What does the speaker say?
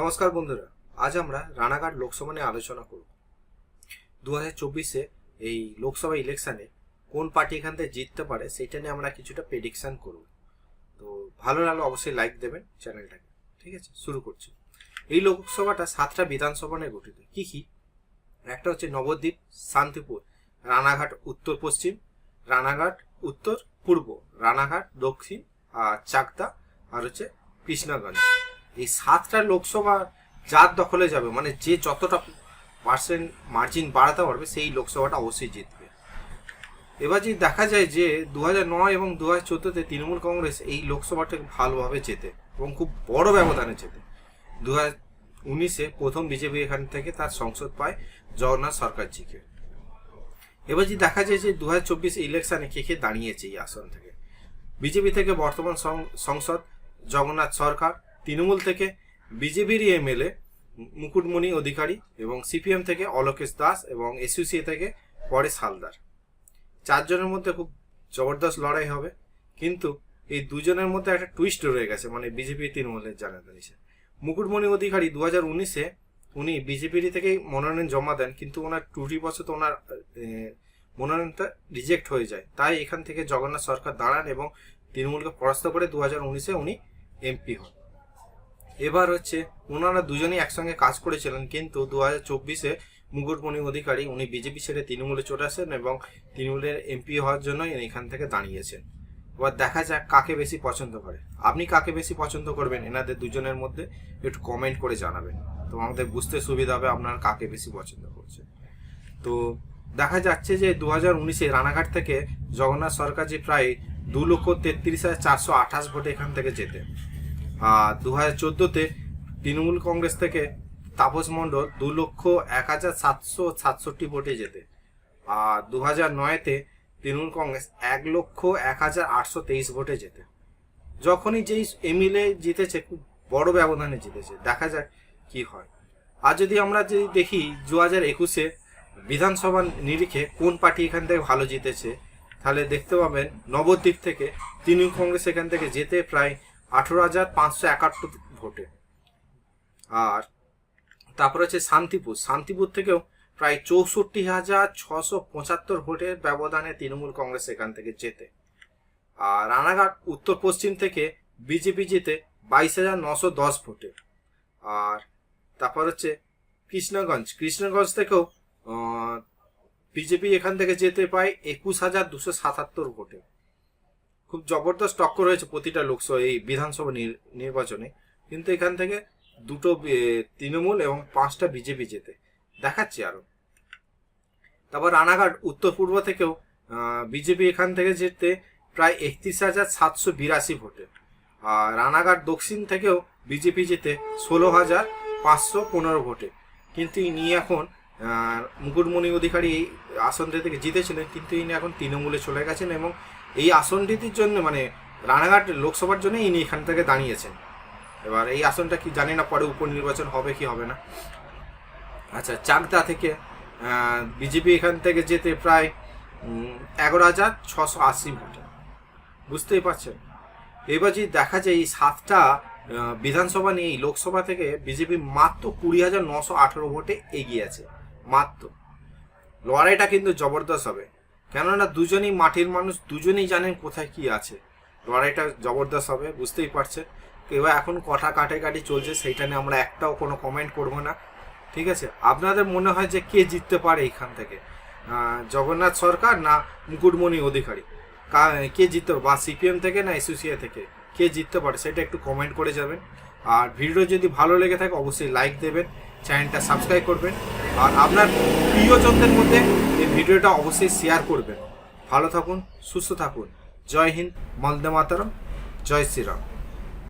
নমস্কার বন্ধুরা, আজ আমরা রানাঘাট লোকসভা নিয়ে আলোচনা করব। দু হাজার চব্বিশে এই লোকসভা ইলেকশনে কোন পার্টি এখান থেকে জিততে পারে সেটা নিয়ে আমরা কিছুটা প্রেডিকশান করব। তো ভালো লাগলে অবশ্যই লাইক দেবেন চ্যানেলটাকে ঠিক আছে? শুরু করছি। এই লোকসভাটা সাতটা বিধানসভা নিয়ে গঠিত। কি কি? একটা হচ্ছে নবদ্বীপ, শান্তিপুর, রানাঘাট উত্তর পশ্চিম, রানাঘাট উত্তর পূর্ব, রানাঘাট দক্ষিণ, আর চাকদা, আর হচ্ছে কৃষ্ণগঞ্জ। এই সাতটা লোকসভা যার দখলে যাবে মানে যে যতটা পার্সেন্ট মার্জিন বাড়াতে পারবে, সেই লোকসভাটা অবশ্যই জিতবে। এবার যদি দেখা যায় যে দু নয় এবং দু হাজার চোদ্দোতে তৃণমূল কংগ্রেস এই লোকসভাটাকে ভালোভাবে জেতে এবং খুব বড় ব্যবধানে জেতে। দু হাজার উনিশে প্রথম বিজেপি এখান থেকে তার সংসদ পায় জগন্নাথ সরকারজিকে। এবার যদি দেখা যায় যে দু হাজার চব্বিশ ইলেকশনে কে কে দাঁড়িয়েছে এই আসন থেকে? বিজেপি থেকে বর্তমান সংসদ জগন্নাথ সরকার তৃণমূল থেকে বিজেপিরই এমএলএ মুকুটমণি অধিকারী এবং সিপিএম থেকে অলোকেশ দাস এবং এসইউসি থেকে পরেশ হালদার। চারজনের মধ্যে খুব জবরদস্ত লড়াই হবে, কিন্তু এই দুজনের মধ্যে একটা টুইস্ট রয়ে গেছে মানে বিজেপি তৃণমূলের জানা দাঁড়িয়েছে মুকুটমণি অধিকারী দু হাজার উনিশে উনি বিজেপির থেকেই মনোনয়ন জমা দেন, কিন্তু ওনার ত্রুটিবশত ওনার মনোনয়নটা রিজেক্ট হয়ে যায়। তাই এখান থেকে জগন্নাথ সরকার দাঁড়ান এবং তৃণমূলকে পরাস্ত করে দু হাজার উনিশে উনি এমপি হন। এবার হচ্ছে ওনারা দুজনেই একসঙ্গে কাজ করেছিলেন, কিন্তু দু হাজার চব্বিশে মুকুটমণি অধিকারী উনি বিজেপি ছেড়ে তৃণমূলে চলে আসেন এবং তৃণমূলের এমপি হওয়ার জন্য এখান থেকে দাঁড়িয়েছেন। এবার দেখা যাক কাকে বেশি পছন্দ করে। আপনি কাকে বেশি পছন্দ করবেন এনাদের দুজনের মধ্যে, একটু কমেন্ট করে জানাবেন। তো আমাদের বুঝতে সুবিধা হবে আপনার কাকে বেশি পছন্দ করছে তো দেখা যাচ্ছে যে দু হাজার উনিশে রানাঘাট থেকে জগন্নাথ সরকার যে প্রায় দু লক্ষ তেত্রিশ হাজার চারশো আঠাশ ভোটে এখান থেকে যেতে আর দু হাজার চোদ্দোতে তৃণমূল কংগ্রেস থেকে তাপস মণ্ডল দু লক্ষ এক হাজার সাতশো সাতষট্টি ভোটে যেতে আর দু হাজার নয়তে তৃণমূল কংগ্রেস এক লক্ষ এক হাজার আটশো তেইশ ভোটে যেতে যখনই যেই এমএলএ জিতেছে, খুব বড় ব্যবধানে জিতেছে। দেখা যাক কি হয়। আর যদি আমরা যদি দেখি দু হাজার একুশে বিধানসভা নিরিখে কোন পার্টি এখান থেকে ভালো জিতেছে, তাহলে দেখতে পাবেন নবদ্বীপ থেকে তৃণমূল কংগ্রেস এখান থেকে যেতে প্রায় আঠেরো হাজার পাঁচশো একাত্তর ভোটে। আর তারপর হচ্ছে শান্তিপুর। শান্তিপুর থেকেও প্রায় চৌষট্টি হাজার ছশো পঁচাত্তর ভোটের ব্যবধানে তৃণমূল কংগ্রেস এখান থেকে জেতে। আর রানাঘাট উত্তর পশ্চিম থেকে বিজেপি জিতে বাইশ হাজার নশো দশ ভোটে। আর তারপর হচ্ছে কৃষ্ণগঞ্জ। কৃষ্ণগঞ্জ থেকেও বিজেপি এখান থেকে যেতে পায় একুশ হাজার দুশো সাতাত্তর ভোটে। খুব জবরদস্ত টক্কর হয়েছে প্রতিটা লোকসভা, এই বিধানসভা নির- নির্বাচনে। কিন্তু এখান থেকে দুটো তৃণমূল এবং পাঁচটা বিজেপি যেতে দেখাচ্ছি আরও। তারপর রানাঘাট, উত্তর পূর্ব থেকেও বিজেপি এখান থেকে যেতে প্রায় একত্রিশ হাজার সাতশো বিরাশি ভোটে। আর রানাঘাট দক্ষিণ থেকেও বিজেপি যেতে ষোলো হাজার পাঁচশো পনেরো ভোটে। কিন্তু ইনি এখন মুকুটমণি অধিকারী এই আসনটি থেকে জিতেছিলেন, কিন্তু ইনি এখন তৃণমূলে চলে গেছেন এবং এই আসনটির জন্য মানে রানাঘাট লোকসভার জন্য ইনি এখান থেকে দাঁড়িয়েছেন। এবার এই আসনটা কি জানি না, পরে উপনির্বাচন হবে কি হবে না। আচ্ছা চাকদা থেকে বিজেপি এখান থেকে যেতে প্রায় এগারো হাজার ছশো আশি ভোটে। বুঝতেই পারছেন? এবার যদি দেখা যায় এই সাতটা বিধানসভা নিয়ে লোকসভা থেকে বিজেপি মাত্র কুড়ি হাজার নশো আঠেরো ভোটে এগিয়ে আছে। মাত্র। লড়াইটা কিন্তু জবরদস্ত হবে। কেননা দুজনেই মাটির মানুষ, দুজনেই জানেন কোথায় কি আছে। লড়াইটা জবরদস্ত হবে, বুঝতেই পারছেন। এবার এখন কটা কাটে কাটি চলছে, সেইটা নিয়ে আমরা একটাও কোনো কমেন্ট করব না। ঠিক আছে? আপনাদের মনে হয় যে কে জিততে পারে এখান থেকে? জগন্নাথ সরকার না মুকুটমণি অধিকারী? কা- জিততে? বা সিপিএম থেকে না এসোসিয়ে থেকে? কে জিততে পারে? সেটা একটু কমেন্ট করে যাবেন। আর ভিডিও যদি ভালো লেগে থাকে, অবশ্যই লাইক দেবেন। চ্যানেলটা সাবস্ক্রাইব করবেন। আর আপনার প্রিয়জনদের মধ্যে এই ভিডিওটা অবশ্যই শেয়ার করবেন। ভালো থাকুন, সুস্থ থাকুন। জয় হিন্দ, বন্দে মাতারম, জয় শ্রীরাম।